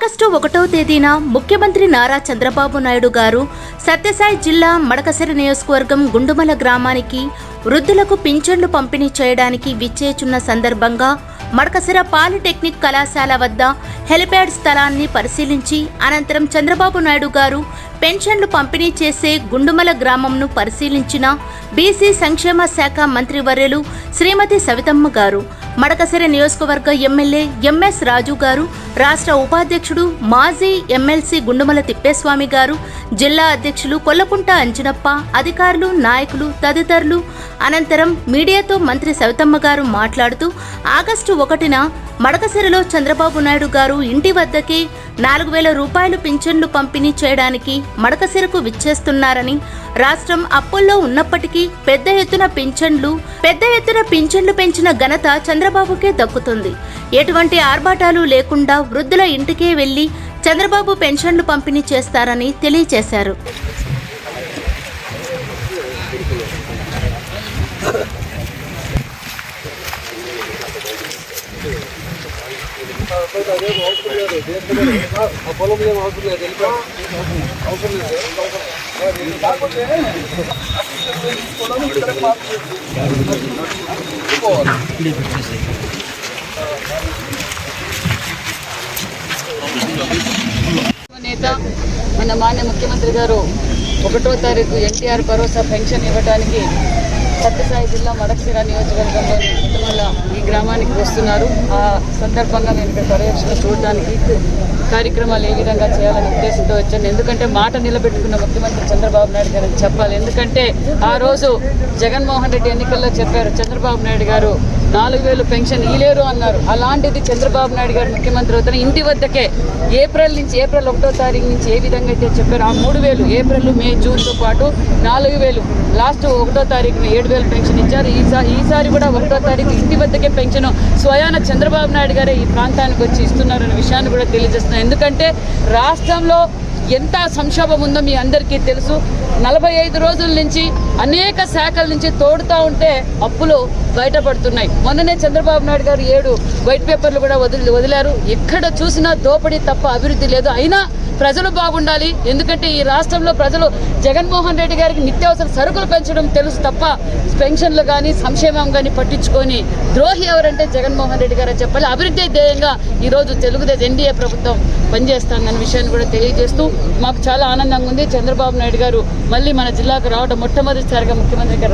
August ఒకటో తేదీన ముఖ్యమంత్రి నారా చంద్రబాబు నాయుడు గారు సత్యసాయి జిల్లా మడకసిరి నియోజకవర్గం గుండుమల గ్రామానికి వృద్ధులకు పింఛన్లు పంపిణీ చేయడానికి విచ్చేచున్న సందర్భంగా మడకసిర పాలిటెక్నిక్ కళాశాల వద్ద హెలిప్యాడ్ స్థలాన్ని పరిశీలించి అనంతరం చంద్రబాబు నాయుడు గారు పెన్షన్లు పంపిణీ చేసే గుండుమల గ్రామంను పరిశీలించిన బీసీ సంక్షేమ శాఖ మంత్రివర్యులు శ్రీమతి సవితమ్మ గారు. మడకసిరి నియోజకవర్గ ఎమ్మెల్యే ఎంఎస్ రాజు గారు రాష్ట్ర ఉపాధ్యక్షుడు మాజీ ఎమ్మెల్సీ గుండుమల తిప్పేస్వామి గారు జిల్లా అధ్యక్షులు కొల్లకుంట అంజనప్ప అధికారులు నాయకులు తదితరులు. అనంతరం మీడియాతో మంత్రి సవితమ్మ గారు మాట్లాడుతూ ఆగస్టు ఒకటిన మడకసిరలో చంద్రబాబు నాయుడు గారు ఇంటి వద్దకే నాలుగు వేల రూపాయలు పింఛన్లు పంపిణీ చేయడానికి మడకసిరకు విచ్చేస్తున్నారని రాష్ట్రం అప్పుల్లో ఉన్నప్పటికీ పెద్ద ఎత్తున పింఛన్లు పెద్ద ఎత్తున పింఛన్లు పెంచిన ఘనత చంద్రబాబుకే దక్కుతుంది. ఎటువంటి ఆర్భాటాలు లేకుండా వృద్ధుల ఇంటికే వెళ్ళి చంద్రబాబు పెన్షన్లు పంపిణీ చేస్తారని తెలియజేశారు ఆ పొలం ఏం అవసరం లేదు వెళ్ళిపో. అవసరం లేదు కాకపోతే నేత మన మాన్య ముఖ్యమంత్రి గారు ఒకటో తారీఖు ఎన్టీఆర్ భరోసా పెన్షన్ ఇవ్వడానికి సత్యసాయి జిల్లా మడక్సిర నియోజకవర్గంలోని కుటుంబాల ఈ గ్రామానికి వస్తున్నారు. ఆ సందర్భంగా నేను ఇక్కడ పర్యవేక్షణ చూడడానికి కార్యక్రమాలు ఏ విధంగా చేయాలనే ఉద్దేశంతో వచ్చాను. ఎందుకంటే మాట నిలబెట్టుకున్న ముఖ్యమంత్రి చంద్రబాబు నాయుడు గారు అని చెప్పాలి. ఎందుకంటే ఆ రోజు జగన్మోహన్ రెడ్డి ఎన్నికల్లో చెప్పారు. చంద్రబాబు నాయుడు గారు నాలుగు వేలు పెన్షన్ ఇలేరు అన్నారు. అలాంటిది చంద్రబాబు నాయుడు గారు ముఖ్యమంత్రి అవుతారు ఇంటి వద్దకే ఏప్రిల్ నుంచి ఏప్రిల్ ఒకటో తారీఖు నుంచి ఏ విధంగా అయితే చెప్పారు ఆ మూడు వేలు ఏప్రిల్ మే జూన్తో పాటు నాలుగు వేలు లాస్ట్ ఒకటో తారీఖున ఏడు వేలు పెన్షన్ ఇచ్చారు. ఈసారి ఈసారి కూడా ఒకటో తారీఖు ఇంటి వద్దకే పెన్షన్ స్వయాన చంద్రబాబు నాయుడు గారే ఈ ప్రాంతానికి వచ్చి ఇస్తున్నారనే విషయాన్ని కూడా తెలియజేస్తున్నారు. ఎందుకంటే రాష్ట్రంలో ఎంత సంక్షోభం ఉందో మీ అందరికీ తెలుసు. నలభై ఐదు రోజుల నుంచి అనేక శాఖల నుంచి తోడుతూ ఉంటే అప్పులు బయటపడుతున్నాయి. మొన్ననే చంద్రబాబు నాయుడు గారు ఏడు వైట్ పేపర్లు కూడా వదిలి వదిలారు. ఎక్కడ చూసినా దోపిడీ తప్ప అభివృద్ధి లేదు. అయినా ప్రజలు బాగుండాలి. ఎందుకంటే ఈ రాష్ట్రంలో ప్రజలు జగన్మోహన్ రెడ్డి గారికి నిత్యావసర సరుకులు పెంచడం తెలుసు తప్ప పెన్షన్లు కానీ సంక్షేమం కానీ పట్టించుకొని ద్రోహి ఎవరంటే జగన్మోహన్ రెడ్డి గారే చెప్పాలి. అభివృద్ధి ధ్యేయంగా ఈరోజు తెలుగుదేశం ఎన్డీఏ ప్రభుత్వం పనిచేస్తుందన్న విషయాన్ని కూడా తెలియజేస్తూ మాకు చాలా ఆనందంగా ఉంది. చంద్రబాబు నాయుడు గారు మళ్ళీ మన జిల్లాకు రావడం మొట్టమొదటిసారిగా ముఖ్యమంత్రి గారు